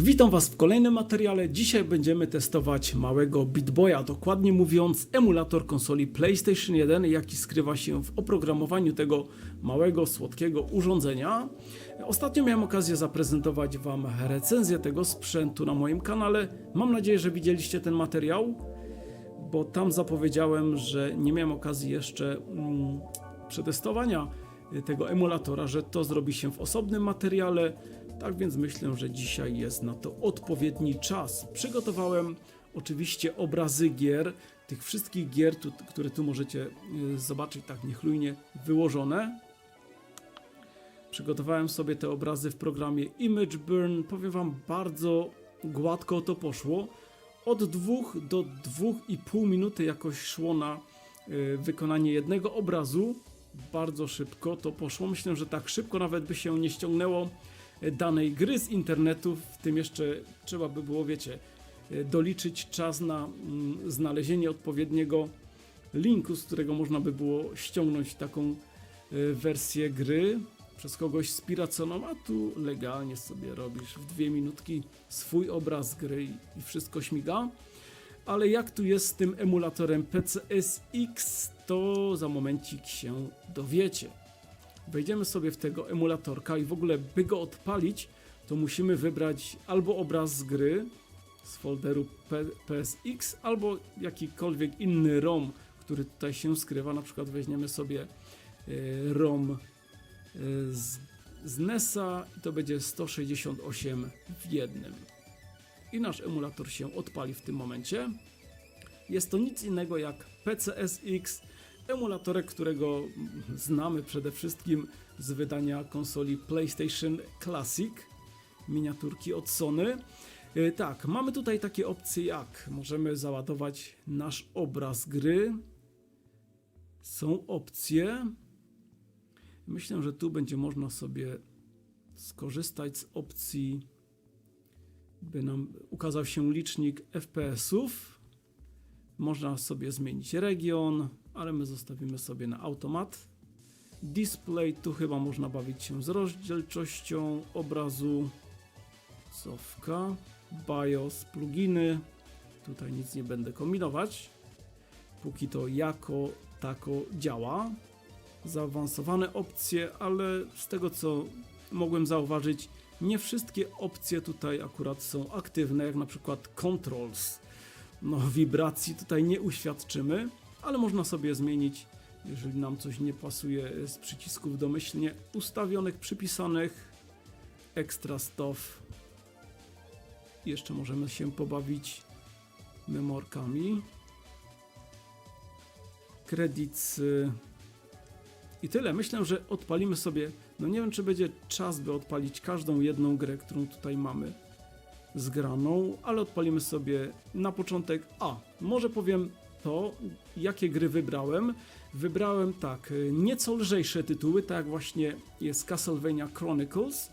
Witam Was w kolejnym materiale. Dzisiaj będziemy testować małego BitBoya, dokładnie mówiąc emulator konsoli PlayStation 1, jaki skrywa się w oprogramowaniu tego małego, słodkiego urządzenia. Ostatnio miałem okazję zaprezentować Wam recenzję tego sprzętu na moim kanale. Mam nadzieję, że widzieliście ten materiał, bo tam zapowiedziałem, że nie miałem okazji jeszcze mm, przetestowania tego emulatora, że to zrobi się w osobnym materiale. Tak więc myślę, że dzisiaj jest na to odpowiedni czas. Przygotowałem oczywiście obrazy gier, tych wszystkich gier, tu, które tu możecie y, zobaczyć tak niechlujnie wyłożone. Przygotowałem sobie te obrazy w programie Image Burn. Powiem Wam, bardzo gładko to poszło. Od 2 do 2,5 minuty jakoś szło na y, wykonanie jednego obrazu. Bardzo szybko to poszło. Myślę, że tak szybko nawet by się nie ściągnęło danej gry z internetu. W tym jeszcze trzeba by było, wiecie, doliczyć czas na mm, znalezienie odpowiedniego linku, z którego można by było ściągnąć taką y, wersję gry przez kogoś spiraconą, a tu legalnie sobie robisz w dwie minutki swój obraz gry i wszystko śmiga. Ale jak tu jest z tym emulatorem PCSX, to za momencik się dowiecie. Wejdziemy sobie w tego emulatorka i w ogóle by go odpalić, to musimy wybrać albo obraz z gry z folderu PSX, albo jakikolwiek inny ROM, który tutaj się skrywa. Na przykład weźmiemy sobie y, ROM y, z, z NESa i to będzie 168 w jednym. I nasz emulator się odpali w tym momencie. Jest to nic innego jak PCSX, emulatorek, którego znamy przede wszystkim z wydania konsoli PlayStation Classic, miniaturki od Sony. E, Tak, mamy tutaj takie opcje jak możemy załadować nasz obraz gry. Są opcje. Myślę, że tu będzie można sobie skorzystać z opcji, by nam ukazał się licznik FPS-ów. Można sobie zmienić region, ale my zostawimy sobie na automat. Display, tu chyba można bawić się z rozdzielczością obrazu. Cofka, BIOS, pluginy. Tutaj nic nie będę kombinować. Póki to jako tako działa. Zaawansowane opcje, ale z tego co mogłem zauważyć, nie wszystkie opcje tutaj akurat są aktywne, jak na przykład controls. No, wibracji tutaj nie uświadczymy ale można sobie zmienić, jeżeli nam coś nie pasuje z przycisków domyślnie ustawionych, przypisanych. Extra stuff. Jeszcze możemy się pobawić memorkami. Credits. y, I tyle. Myślę, że odpalimy sobie. No nie wiem, czy będzie czas, by odpalić każdą jedną grę, którą tutaj mamy zgraną, ale odpalimy sobie na początek. A, może powiem to, jakie gry wybrałem. Wybrałem tak, y, nieco lżejsze tytuły, tak jak właśnie jest Castlevania Chronicles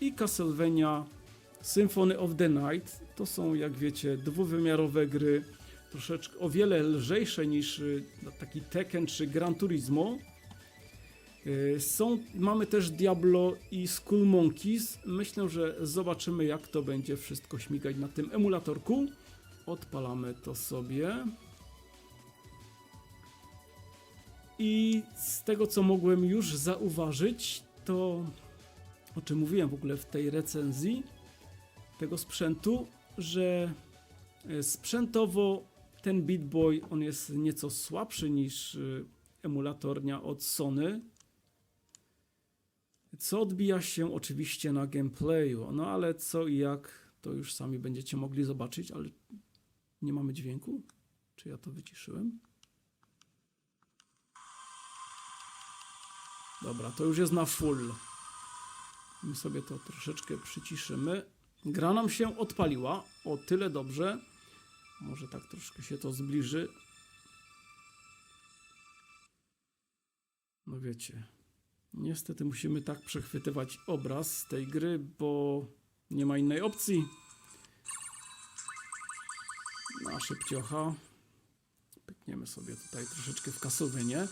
i Castlevania Symphony of the Night. To są, jak wiecie, dwuwymiarowe gry, troszeczkę o wiele lżejsze niż y, taki Tekken czy Gran Turismo. Y, Są, mamy też Diablo i Skull Monkeys. Myślę, że zobaczymy jak to będzie wszystko śmigać na tym emulatorku. Odpalamy to sobie. I z tego co mogłem już zauważyć, to o czym mówiłem w ogóle w tej recenzji tego sprzętu, że e, sprzętowo ten Beat Boy on jest nieco słabszy niż y, emulatornia od Sony. Co odbija się oczywiście na gameplayu. No ale co i jak, to już sami będziecie mogli zobaczyć, ale nie mamy dźwięku. Czy ja to wyciszyłem? Dobra, to już jest na full. My sobie to troszeczkę przyciszymy. Gra nam się odpaliła. O tyle dobrze. Może tak troszkę się to zbliży. No wiecie. Niestety musimy tak przechwytywać obraz z tej gry, bo nie ma innej opcji. Na szybciocha. Pykniemy sobie tutaj troszeczkę w kasowynie. E,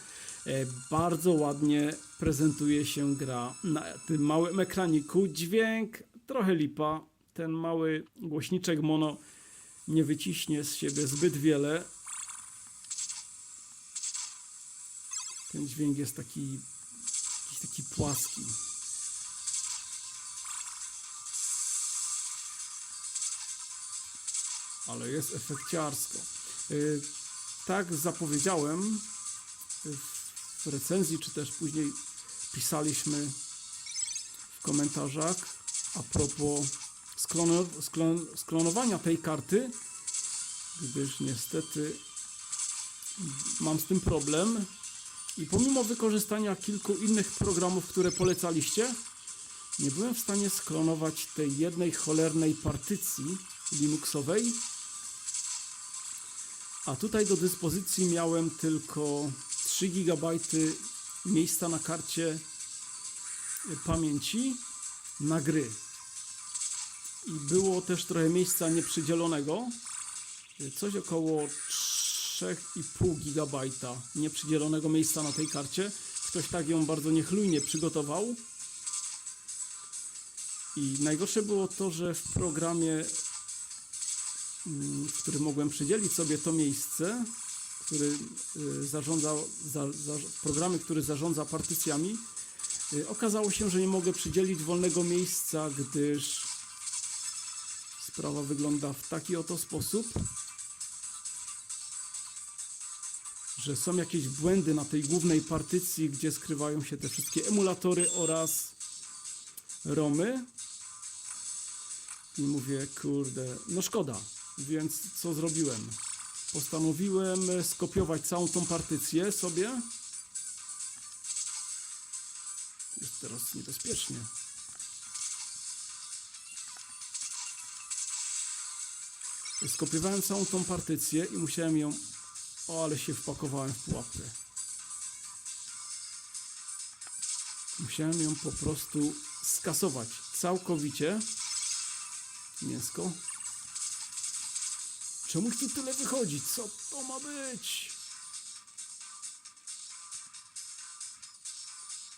bardzo ładnie prezentuje się gra na tym małym ekraniku. Dźwięk trochę lipa, ten mały głośniczek mono nie wyciśnie z siebie zbyt wiele. Ten dźwięk jest taki, jakiś taki płaski. Ale jest efekciarsko. Tak zapowiedziałem w recenzji, czy też później pisaliśmy w komentarzach a propos sklon, sklonowania tej karty, gdyż niestety mam z tym problem i pomimo wykorzystania kilku innych programów, które polecaliście, nie byłem w stanie sklonować tej jednej cholernej partycji Linuxowej. A tutaj do dyspozycji miałem tylko 3 GB miejsca na karcie pamięci na gry. I było też trochę miejsca nieprzydzielonego. Coś około 3,5 GB nieprzydzielonego miejsca na tej karcie. Ktoś tak ją bardzo niechlujnie przygotował. I najgorsze było to, że w programie, w którym mogłem przydzielić sobie to miejsce, który y, zarządza, za, za, programy, który zarządza partycjami, y, okazało się, że nie mogę przydzielić wolnego miejsca, gdyż sprawa wygląda w taki oto sposób, że są jakieś błędy na tej głównej partycji, gdzie skrywają się te wszystkie emulatory oraz romy. I mówię, kurde, no szkoda. Więc co zrobiłem? Postanowiłem skopiować całą tą partycję sobie. Jest teraz niebezpiecznie. Skopiowałem całą tą partycję i musiałem ją. O, ale się wpakowałem w pułapkę. Musiałem ją po prostu skasować całkowicie. Mięsko. Czemuś tu tyle wychodzi? Co to ma być?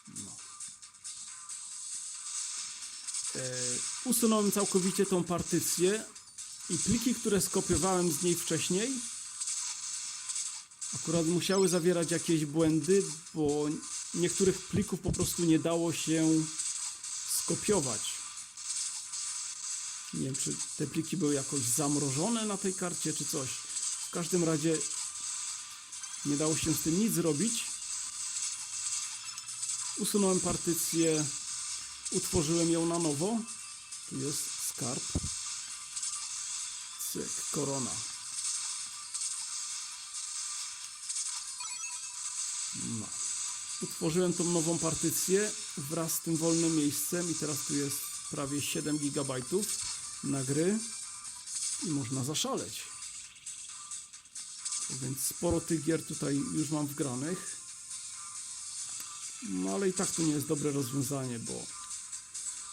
No. E, usunąłem całkowicie tą partycję i pliki, które skopiowałem z niej wcześniej, akurat musiały zawierać jakieś błędy, bo niektórych plików po prostu nie dało się skopiować. Nie wiem, czy te pliki były jakoś zamrożone na tej karcie, czy coś. W każdym razie nie dało się z tym nic zrobić. Usunąłem partycję, utworzyłem ją na nowo. Tu jest skarb. Cyk, korona. No. Utworzyłem tą nową partycję wraz z tym wolnym miejscem i teraz tu jest prawie 7 GB na gry i można zaszaleć. Więc sporo tych gier tutaj już mam wgranych. No ale i tak to nie jest dobre rozwiązanie, bo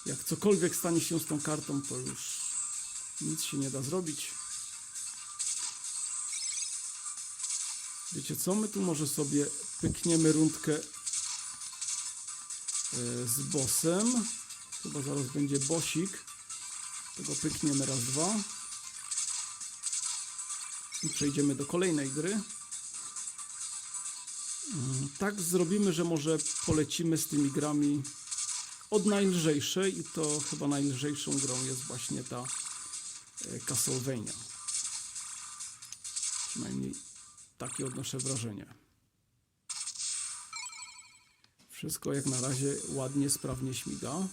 jak cokolwiek stanie się z tą kartą, to już nic się nie da zrobić. Wiecie co? My tu może sobie pykniemy rundkę e, z bossem. Chyba zaraz będzie bosik. Tego pykniemy raz, dwa. I przejdziemy do kolejnej gry. Mm, Tak zrobimy, że może polecimy z tymi grami od najlżejszej i to chyba najlżejszą grą jest właśnie ta e, Castlevania. Przynajmniej takie odnoszę wrażenie. Wszystko jak na razie ładnie, sprawnie śmiga.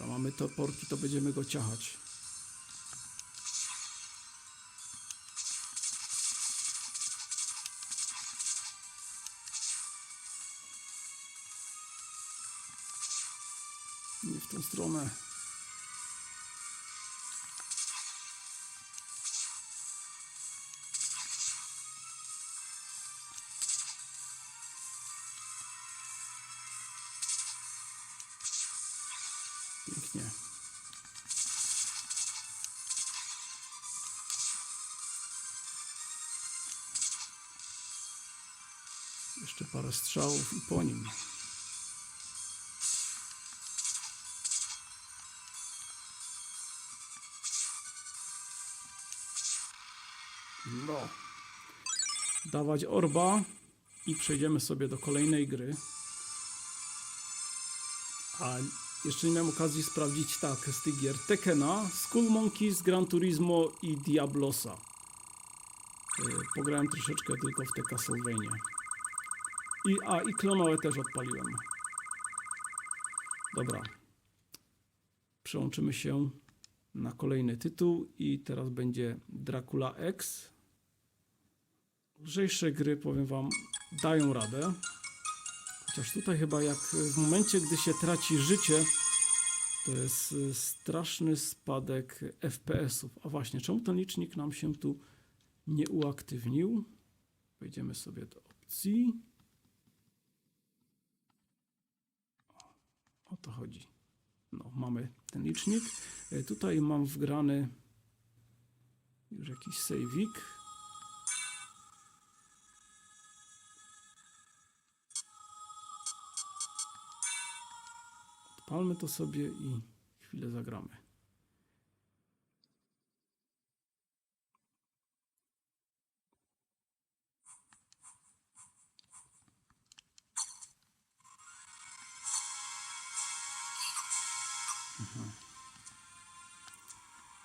Dobra, mamy toporki, to będziemy go ciachać. Nie w tą stronę. Pięknie. Jeszcze parę strzałów i po nim. No. Dawać orba i przejdziemy sobie do kolejnej gry. A jeszcze nie miałem okazji sprawdzić tak z tych gier. Tekena, Skull Monkeys, Gran Turismo i Diablosa. Yy, Pograłem troszeczkę tylko w te Castlevania. I, a, i Klonoe też odpaliłem. Dobra. Przełączymy się na kolejny tytuł i teraz będzie Dracula X. Lżejsze gry, powiem wam, dają radę. Chociaż tutaj chyba jak w momencie, gdy się traci życie, to jest y, straszny spadek FPS-ów. A właśnie, czemu ten licznik nam się tu nie uaktywnił? Wejdziemy sobie do opcji. O to chodzi. No, mamy ten licznik. E, Tutaj mam wgrany już jakiś saveik. Odpalmy to sobie i chwilę zagramy.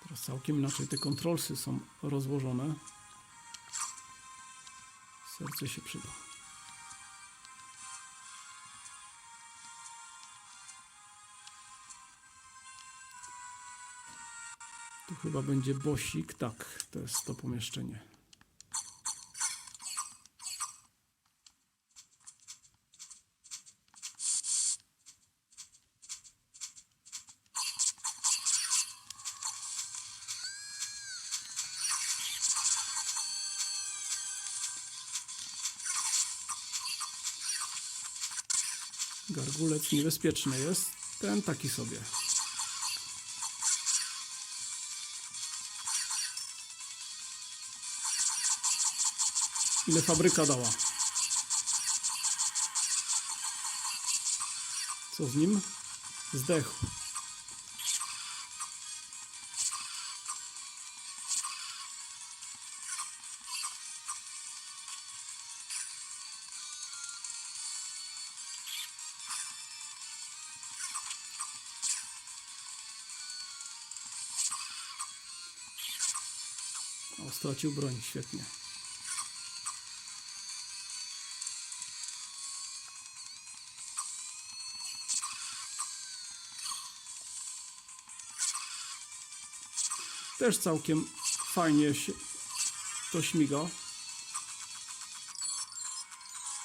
Teraz całkiem inaczej te kontrolsy są rozłożone. Serce się przyda. Tu chyba będzie bosik. Tak, to jest to pomieszczenie. Gargulec niebezpieczny jest. Ten taki sobie. Ile fabryka dała? Co z nim? Zdechł. Stracił broń, świetnie. Też całkiem fajnie się to śmiga.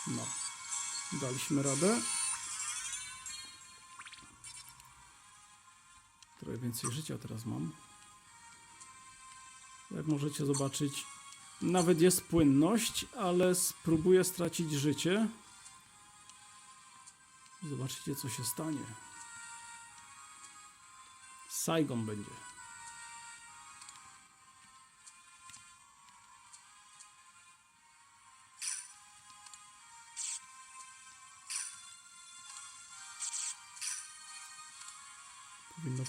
No, daliśmy radę. Trochę więcej życia teraz mam. Jak możecie zobaczyć, nawet jest płynność, ale spróbuję stracić życie. Zobaczycie, co się stanie. Saigon będzie.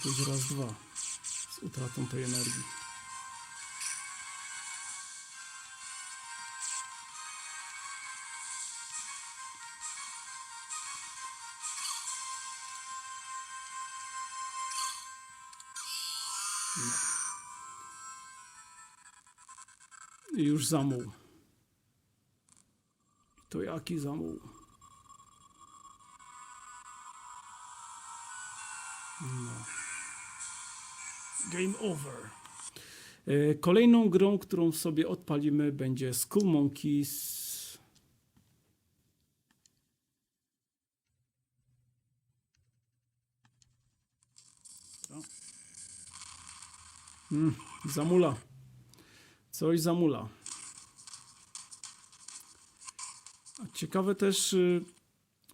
Pójść raz, dwa z utratą tej energii. No. Już zamuł. To jaki zamuł? Game over. E, Kolejną grą, którą sobie odpalimy, będzie Skull Monkeys. Mm, zamula. Coś zamula. Ciekawe też, y,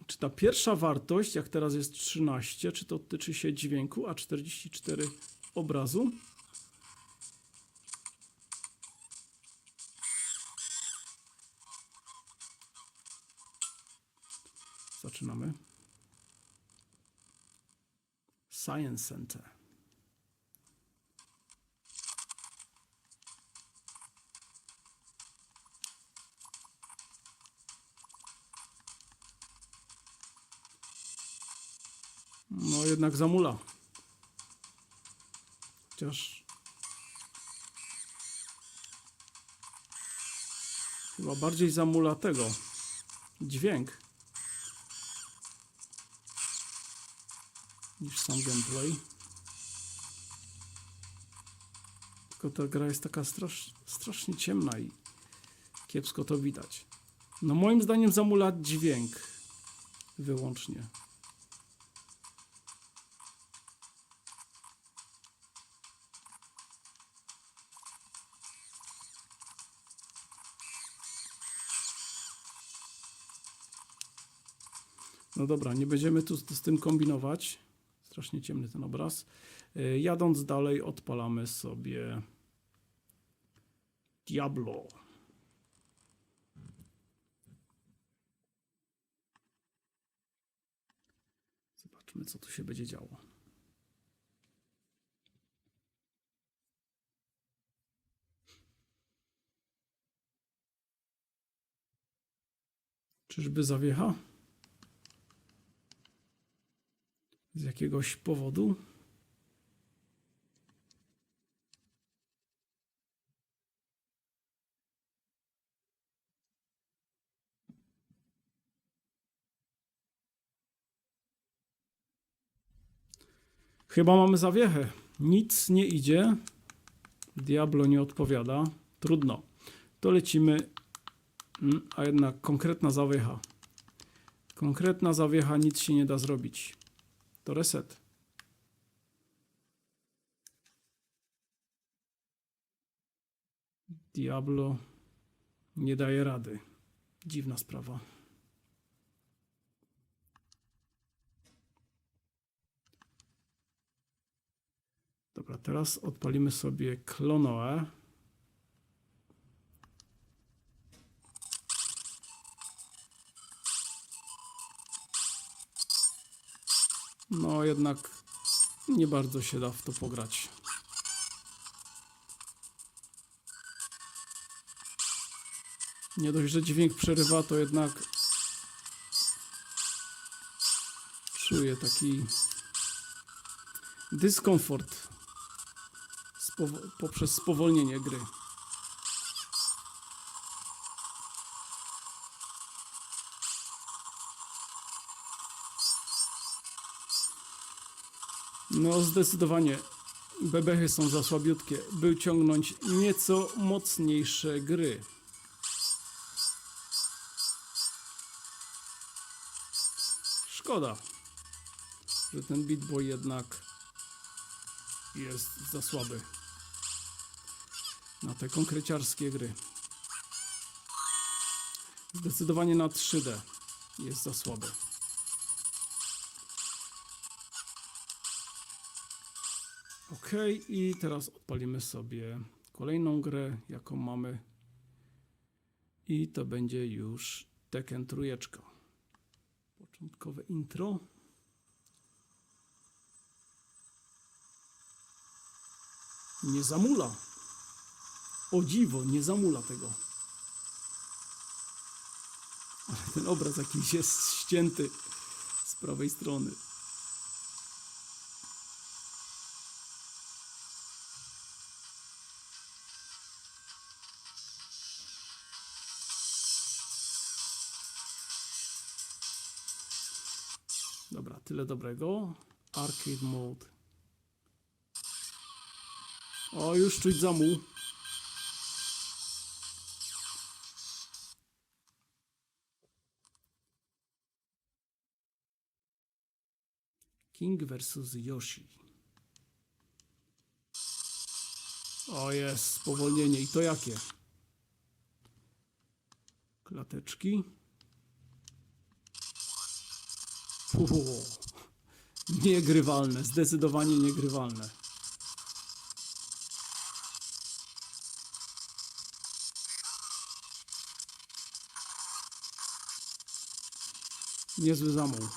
czy ta pierwsza wartość, jak teraz jest 13, czy to tyczy się dźwięku, a 44 obrazu. Zaczynamy. Science Center. No jednak zamula. Chociaż... Chyba bardziej zamula tego. Dźwięk. Niż sam gameplay. Tylko ta gra jest taka strasz, strasznie ciemna i kiepsko to widać. No moim zdaniem zamula dźwięk. Wyłącznie. No dobra, nie będziemy tu z, z tym kombinować. Strasznie ciemny ten obraz. Y, Jadąc dalej, odpalamy sobie Diablo. Zobaczmy, co tu się będzie działo. Czyżby zawiecha? Z jakiegoś powodu? Chyba mamy zawiechę. Nic nie idzie. Diablo nie odpowiada. Trudno. To lecimy. Mm, A jednak konkretna zawiecha. Konkretna zawiecha, nic się nie da zrobić. To reset. Diablo nie daje rady. Dziwna sprawa. Dobra, teraz odpalimy sobie Klonoe. No jednak nie bardzo się da w to pograć. Nie dość, że dźwięk przerywa, to jednak czuję taki dyskomfort poprzez spowolnienie gry. No, zdecydowanie. Bebechy są za słabiutkie, by ciągnąć nieco mocniejsze gry. Szkoda, że ten Beat Boy jednak jest za słaby na te konkreciarskie gry. Zdecydowanie na 3D jest za słaby. Ok, i teraz odpalimy sobie kolejną grę, jaką mamy. I to będzie już Tekken trójeczka. Początkowe intro. Nie zamula. O dziwo, nie zamula tego. Ale ten obraz jakiś jest ścięty z prawej strony. Tyle dobrego. Arcade mode. O, już czuć zamuł. King versus Yoshi. O jest, spowolnienie. I to jakie? Klateczki. Uuu, niegrywalne, zdecydowanie niegrywalne. Niezły zamuł.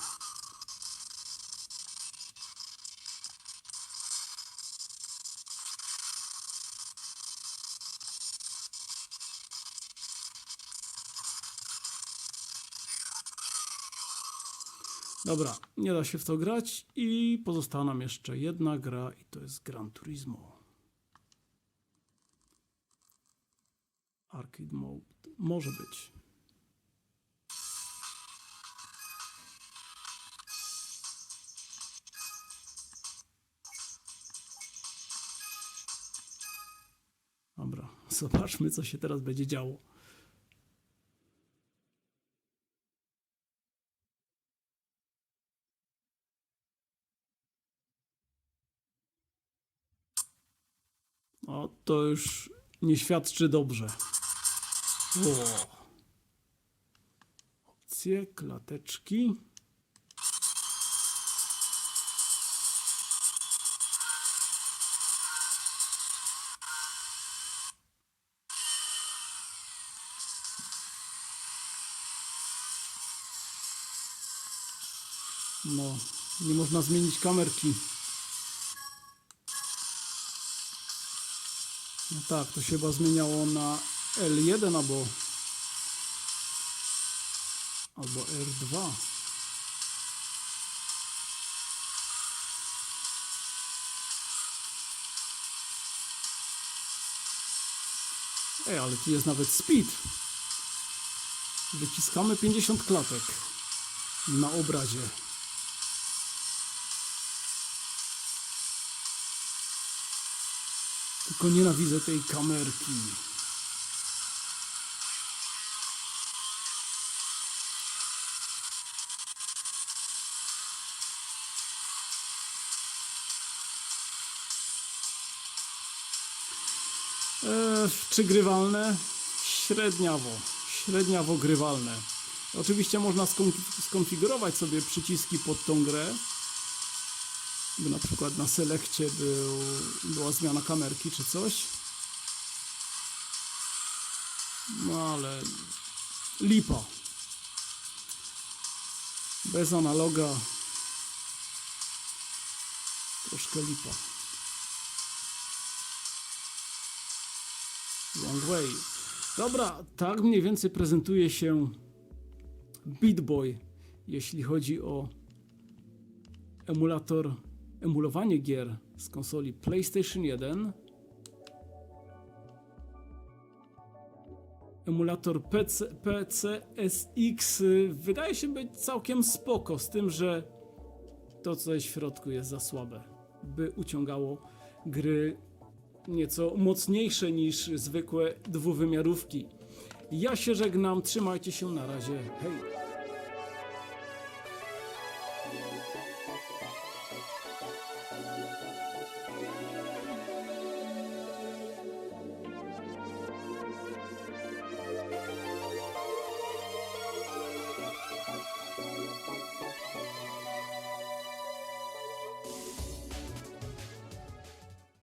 Dobra, nie da się w to grać i pozostała nam jeszcze jedna gra i to jest Gran Turismo. Arcade Mode. Może być. Dobra, zobaczmy co się teraz będzie działo. O, to już nie świadczy dobrze. O. Opcje, klateczki. No, nie można zmienić kamerki. No tak, to się chyba zmieniało na L1 albo albo R2. Ej, ale tu jest nawet speed. Wyciskamy 50 klatek na obrazie. Tylko nienawidzę tej kamerki. Eee, czy grywalne? Średniawo. Średniawo grywalne. Oczywiście można skonf- skonfigurować sobie przyciski pod tą grę. By na przykład na selekcie był, była zmiana kamerki czy coś. No ale lipa. Bez analoga. Troszkę lipa. Long way. Dobra, tak mniej więcej prezentuje się Beat Boy, jeśli chodzi o emulator, emulowanie gier z konsoli PlayStation 1. Emulator PC, PCSX y, wydaje się być całkiem spoko, z tym, że to co jest w środku jest za słabe, by uciągało gry nieco mocniejsze niż zwykłe dwuwymiarówki. Ja się żegnam, trzymajcie się na razie, hej!